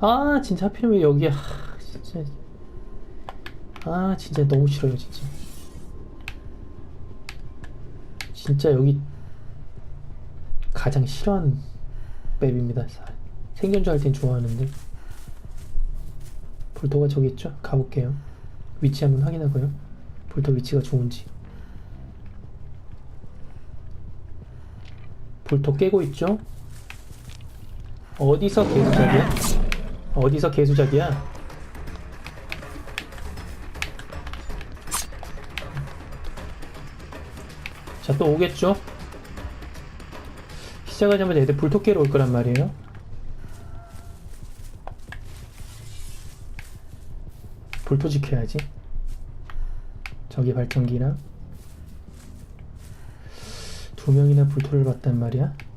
아 진짜 하필이면 왜 여기야 하, 진짜. 아 진짜 너무 싫어요 진짜. 진짜 여기 가장 싫어하는 맵입니다 생존자 할 땐 좋아하는데. 불도가 저기 있죠? 가볼게요. 위치 한번 확인하고요. 불도 위치가 좋은지. 불도 깨고 있죠? 어디서 개수작이야? 어디서 개수작이야? 자, 또 오겠죠? 시작하자마자 애들 불토끼로 올 거란 말이에요. 불토 지켜야지. 저기 발전기랑 두 명이나 불토를 봤단 말이야.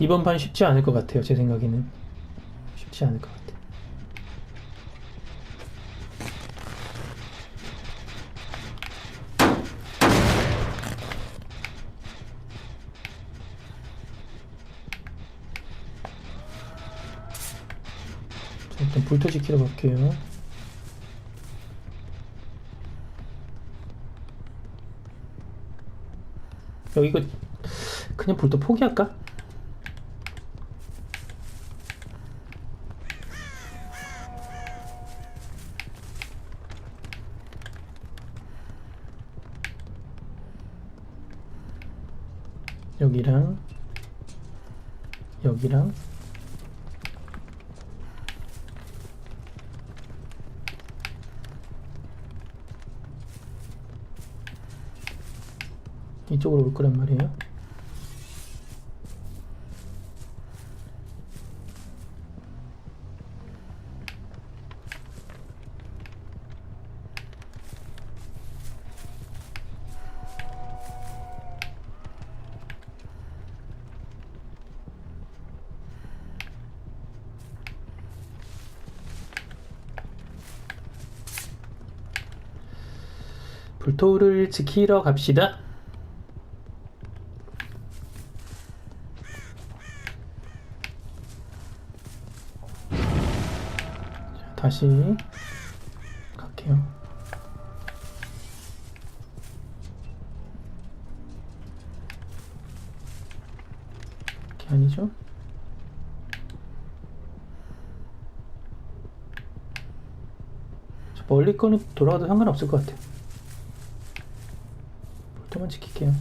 이번 판 쉽지 않을 것 같아요. 제 생각에는 쉽지 않을 것 같아요. 자, 일단 불토 지키러 갈게요. 여기 이거 그냥 불토 포기할까? 여기랑 여기랑 이쪽으로 올 거란 말이에요. 불토를 지키러 갑시다. 자, 다시 갈게요. 이게 아니죠? 저 멀리 거는 돌아가도 상관없을 것 같아요. 볼트만 지킬게요.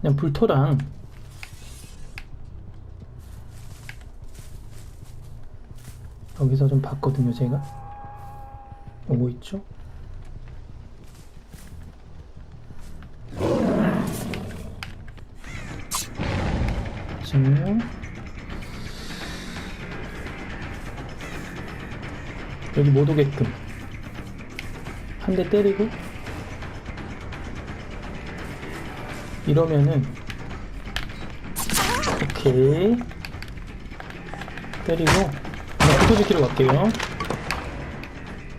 그냥 불토랑 여기서 좀 봤거든요, 제가. 오고 있죠? 지금 여기 못 오게끔. 한 대 때리고. 이러면은 오케이. 때리고 그냥 불토 지키러 갈게요.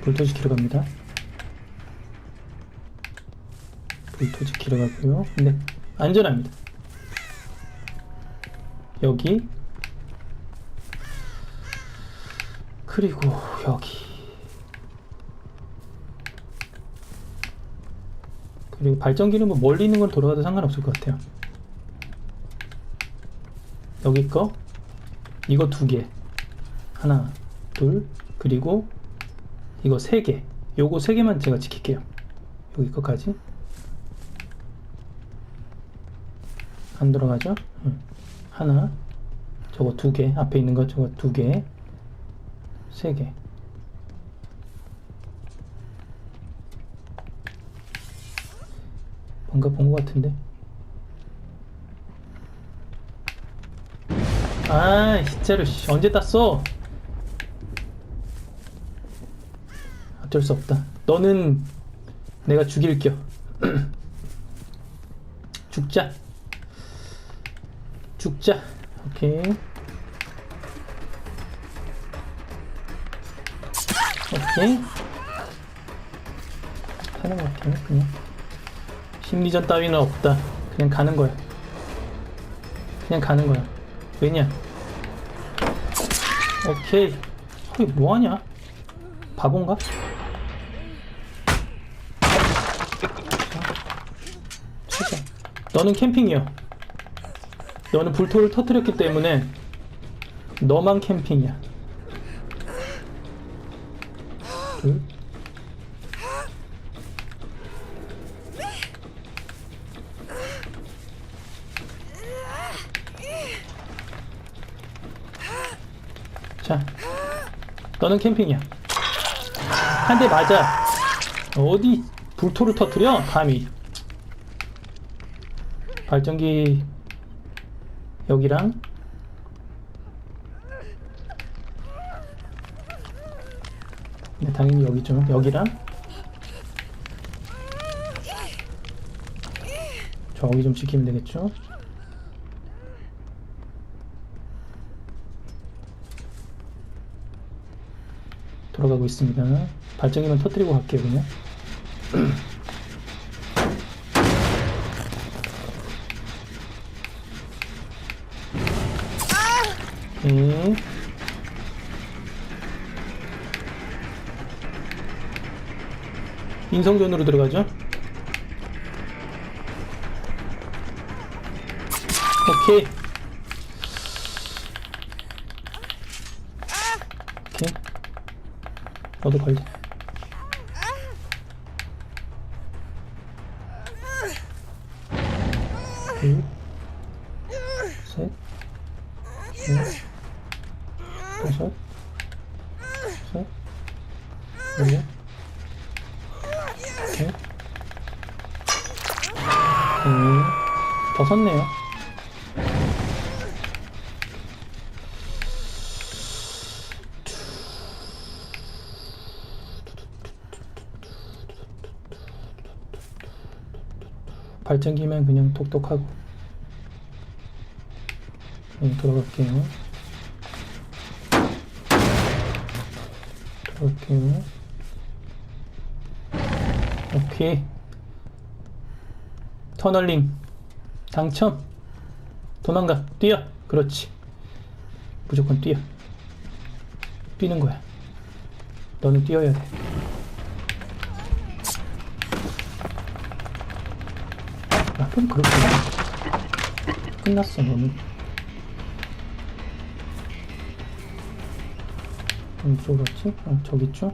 불토 지키러 갑니다. 불토 지키러 가고요. 근데 안전합니다. 여기. 그리고 여기 그리고 발전기는 뭐 멀리 있는 건 돌아가도 상관없을 것 같아요. 여기 거 이거 두 개. 하나 둘 그리고 이거 세 개. 요거 세 개만 제가 지킬게요. 여기 거까지. 안 들어가죠? 응. 하나 저거 두 개. 앞에 있는 거 저거 두 개. 세 개. 뭔가 본 것 같은데. 아, 진짜로 씨, 언제 땄어? 어쩔 수 없다. 너는 내가 죽일겨. 죽자. 죽자. 오케이. 오케이. 하는 것 같아, 그냥. 심리전 따위는 없다. 그냥 가는 거야. 그냥 가는 거야. 왜냐? 오케이. 거기 뭐하냐? 바본가? 너는 캠핑이요. 너는 불토를 터뜨렸기 때문에 너만 캠핑이야. 둘. 너는 캠핑이야. 한 대 맞아. 어디 불토를 터뜨려? 감히. 발전기 여기랑 네, 당연히 여기죠. 여기랑 저기 좀 지키면 되겠죠. 돌아가고 있습니다. 발전기만 터뜨리고 갈게요, 그냥. 네. 인성전으로 들어가죠. 오케이. 너도 걸자. 발전기면 그냥 톡톡하고 네, 돌아갈게요. 돌아갈게요. 오케이. 터널링 당첨. 도망가. 뛰어. 그렇지. 무조건 뛰어. 뛰는 거야. 너는 뛰어야 돼. 그럼 그렇구나. 끝났어, 너는. 이쪽으로 갔지? 아, 저기 있죠?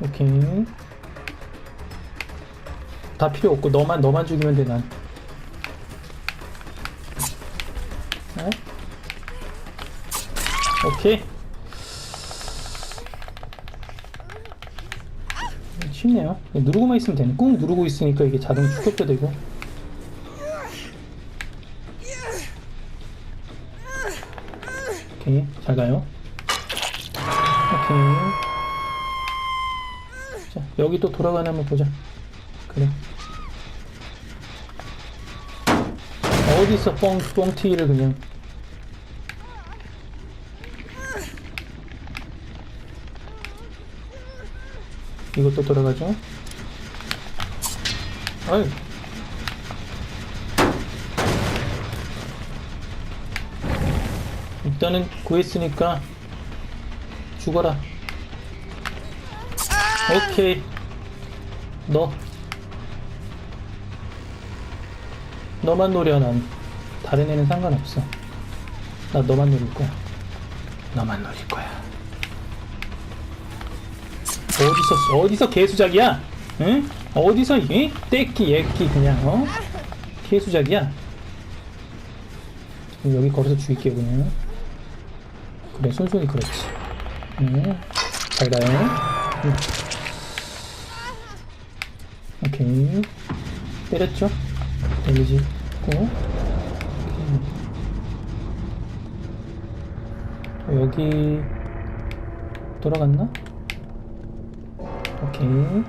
오케이. 다 필요 없고, 너만, 너만 죽이면 돼, 난. 네? 오케이. 쉽네요. 누르고만 있으면 되네. 꾹 누르고 있으니까 이게 자동 축적도 되고. 오케이, 잘 가요. 오케이. 자, 여기 또 돌아가나 한번 보자. 그래. 어디서 뻥, 뻥튀기를 그냥. 이것도 돌아가죠. 아유. 일단은 구했으니까 죽어라. 오케이. 너. 너만 노려, 난. 다른 애는 상관없어. 나 너만 노릴 거야. 너만 노릴 거야. 어디서 어디서 개수작이야? 응? 어디서 이 떼끼 예끼 그냥 어? 개수작이야? 여기 걸어서 죽일게요 그냥. 그래 순순히 그렇지. 응. 잘 가요. 응. 오케이. 때렸죠? 데미지 고 여기 돌아갔나? 오케이.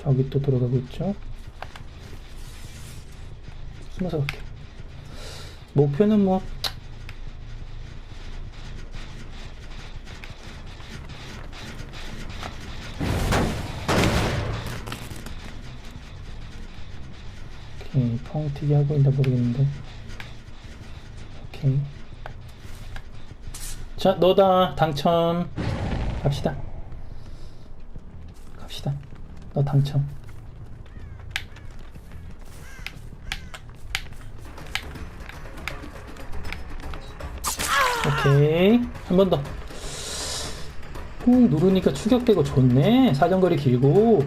저기 또 돌아가고 있죠. 숨어서 갈게. 목표는 뭐 오케이 펑튀기 하고 있나 모르겠는데 오케이 자 너다. 당첨. 갑시다. 갑시다. 너 당첨. 오케이. 한 번 더. 꾹 누르니까 추격되고 좋네. 사정거리 길고.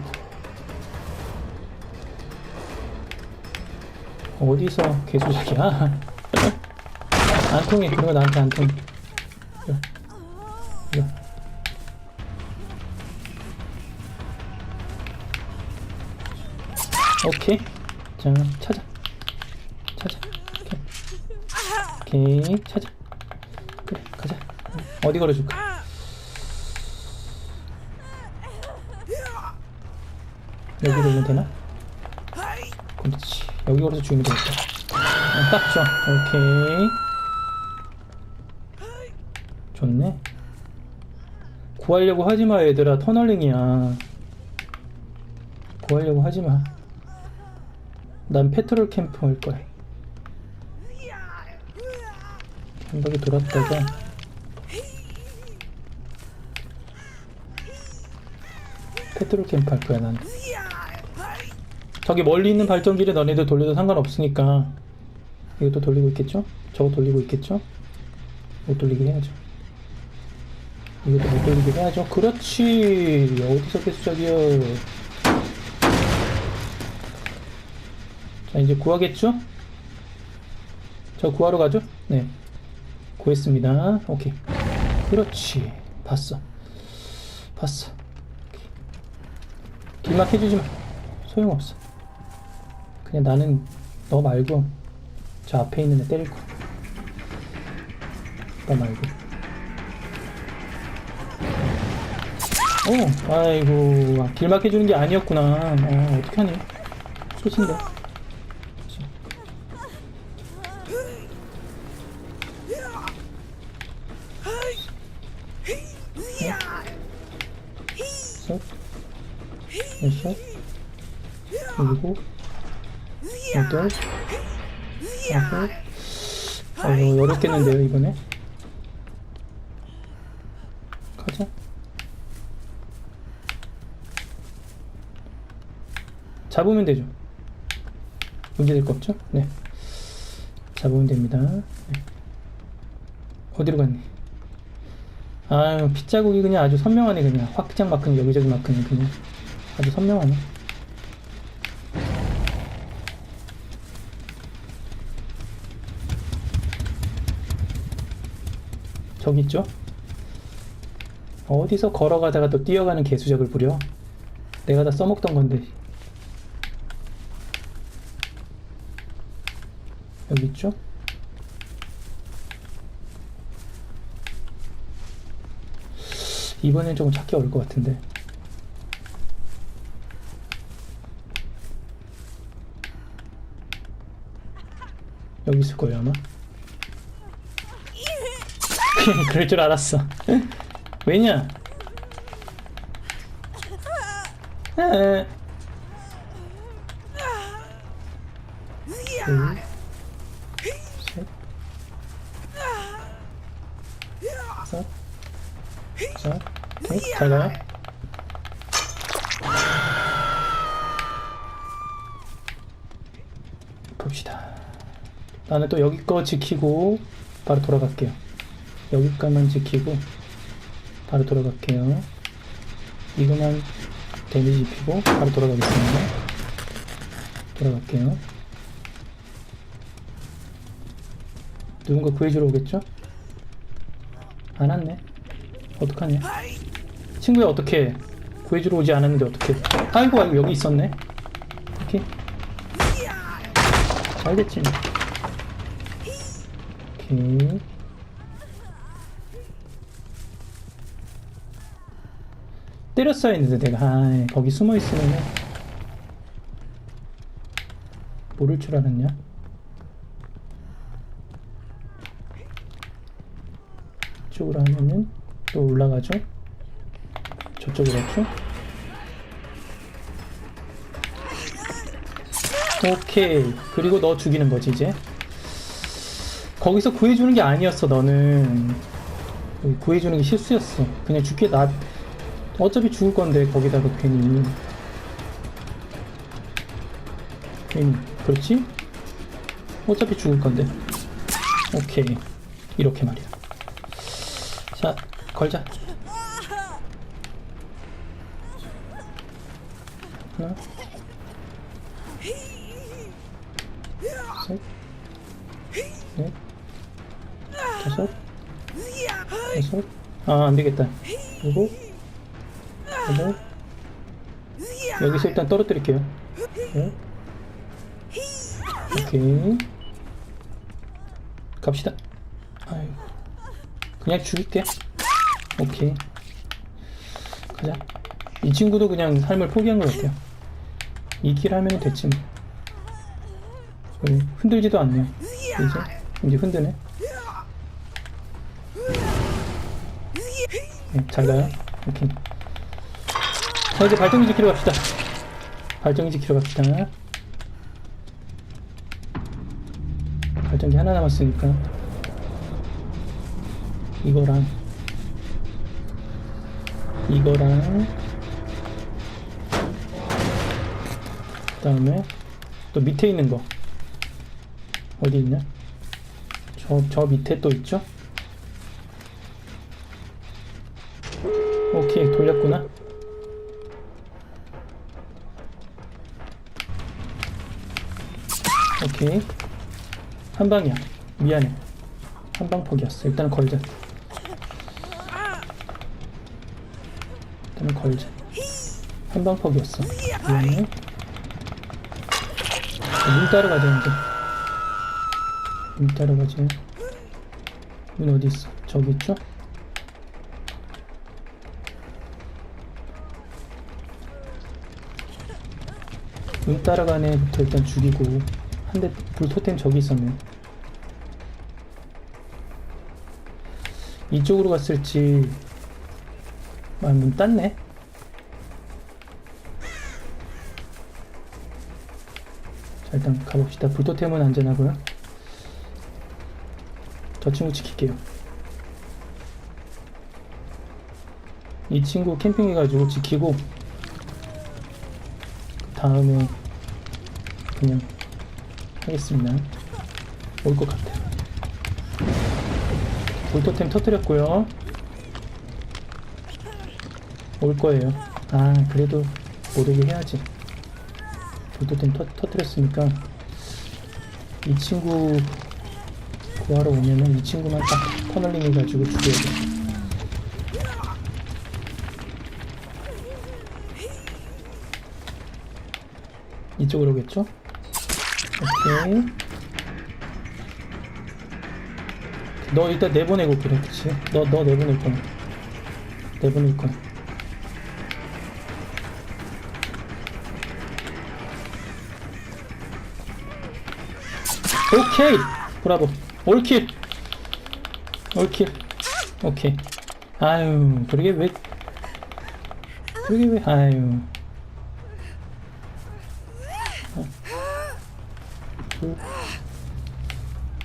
어디서 개수작이야? 안 통해. 그런 거 나한테 안 통해 이거. 이거. 오케이. 자 찾아. 찾아. 오케이. 오케이 찾아. 그래 가자. 어디 걸어줄까? 여기 걸면 되나? 그렇지. 여기 걸어서 죽이면 되겠다. 어, 딱 좋아. 오케이 좋네. 구하려고 하지마 얘들아. 터널링이야. 구하려고 하지마. 난 페트롤 캠프 할 거야. 한 바퀴 돌았다가. 페트롤 캠프 할 거야 난. 저기 멀리 있는 발전기를 너네들 돌려도 상관없으니까. 이것도 돌리고 있겠죠? 저거 돌리고 있겠죠? 못 돌리게 해야죠 이것도 못 돌리게 해야죠 그렇지. 어디서 개수작이야 자 이제 구하겠죠? 저 구하러 가죠? 네. 구했습니다. 오케이. 그렇지. 봤어. 봤어. 오케이. 길막 해주지 마. 소용없어. 그냥 나는 너 말고 저 앞에 있는 애 때릴 거야. 너 말고 어. 아이고 아, 길 막혀주는 게 아니었구나. 어 어떡하니? 소신데. 셋. 여섯 일곱 여덟. 아홉. 아이고 어렵겠는데요 이번에 가자 잡으면 되죠 문제될 거 없죠? 네 잡으면 됩니다 네. 어디로 갔니? 아유 핏자국이 그냥 아주 선명하네 그냥 확장 마크는 여기저기 마크는 그냥 아주 선명하네 저기 있죠? 어디서 걸어가다가 또 뛰어가는 개수작을 부려 내가 다 써먹던 건데 여기 있죠? 이번엔 조금 찾기 어려울 것 같은데. 여기 있을 거예요 아마? 그럴 줄 알았어. 왜냐? 에. 둘, 셋, 다섯, 자, 오케이, 잘 가요. 봅시다. 나는 또 여기 거 지키고 바로 돌아갈게요. 여기 거만 지키고 바로 돌아갈게요. 이거만 데미지 입히고 바로 돌아가겠습니다. 돌아갈게요. 누군가 구해주러 오겠죠? 안 왔네. 어떡하냐? 친구야 어떻게? 구해주러 오지 않았는데 어떻게? 아이고 아이고 여기 있었네. 이렇게 잘 됐지. 오케이. 때렸어야 했는데 내가. 아이, 거기 숨어있으면 모를 줄 알았냐? 이쪽으로 하면은 또 올라가죠? 저쪽으로 했죠? 오케이. 그리고 너 죽이는 거지 이제? 거기서 구해주는 게 아니었어 너는. 구해주는 게 실수였어. 그냥 죽게 나 어차피 죽을 건데 거기다가 괜히. 괜히. 그렇지? 어차피 죽을 건데. 오케이. 이렇게 말이야. 자 걸자 하나 셋, 넷, 다섯, 여섯, 아, 안 되겠다. 일곱, 여덟, 여기서 일단 떨어뜨릴게요. 네. 오케이. 갑시다. 아유, 그냥 죽일게. 오케이. 가자. 이 친구도 그냥 삶을 포기한 것 같아요. 이 길 하면 됐지 뭐. 흔들지도 않네. 이제 이제 흔드네. 네, 잘 가요. 오케이. 자 이제 발전기 지키러 갑시다. 발전기 지키러 갑시다. 발전기 하나 남았으니까 이거랑 이거랑 다음에 또 밑에 있는 거 어디 있냐? 저, 저 밑에 또 있죠? 오케이, 돌렸구나. 오케이. 한 방이야. 미안해. 한 방 포기였어. 일단 걸자. 일단 걸자. 한 방 포기였어. 미안해. 문 따라가자, 이제. 문 따라가지. 문 어디 있어? 저기 있죠? 문 따라가는 애부터 일단 죽이고 한 대 불토템 저기 있었네. 이쪽으로 갔을지 아, 문 땄네. 일단 가봅시다. 불토템은 안전하고요. 저 친구 지킬게요. 이 친구 캠핑해가지고 지키고 그 다음에 그냥 하겠습니다. 올 것 같아요. 볼토템 터뜨렸고요. 올 거예요. 아 그래도 못 오게 해야지. 볼토템 터, 터뜨렸으니까 이 친구 구하러 오면은 이 친구만 딱 터널링 해가지고 죽여야 돼. 이쪽으로 오겠죠? 오케이. 너 일단 내보내고 그래, 그치? 너, 너 내보낼 거야. 내보낼 거야. 오케이! 브라보. 올킬! 올킬. 오케이. 아유, 그러게 왜, 그러게 왜, 아유.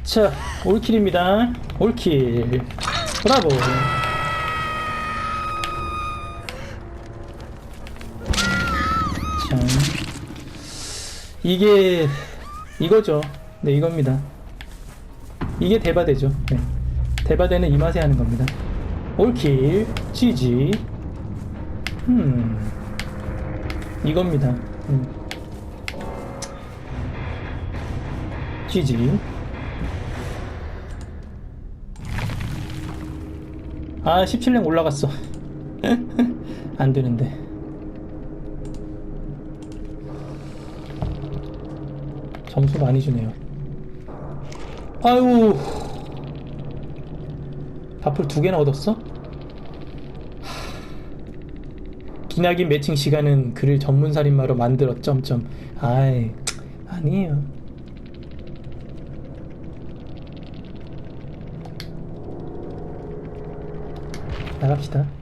자, 올킬입니다. 올킬. 브라보. 자, 이게 이거죠. 네, 이겁니다. 이게 대바대죠. 네. 대바대는 이 맛에 하는 겁니다. 올킬, GG. 음, 이겁니다. 음. GG. 아, 17랭 올라갔어. 안 되는데. 점수 많이 주네요. 아유. 바풀 두 개나 얻었어? 기나긴 매칭 시간은 그를 전문 살인마로 만들어 점점 아이 아니에요 나갑시다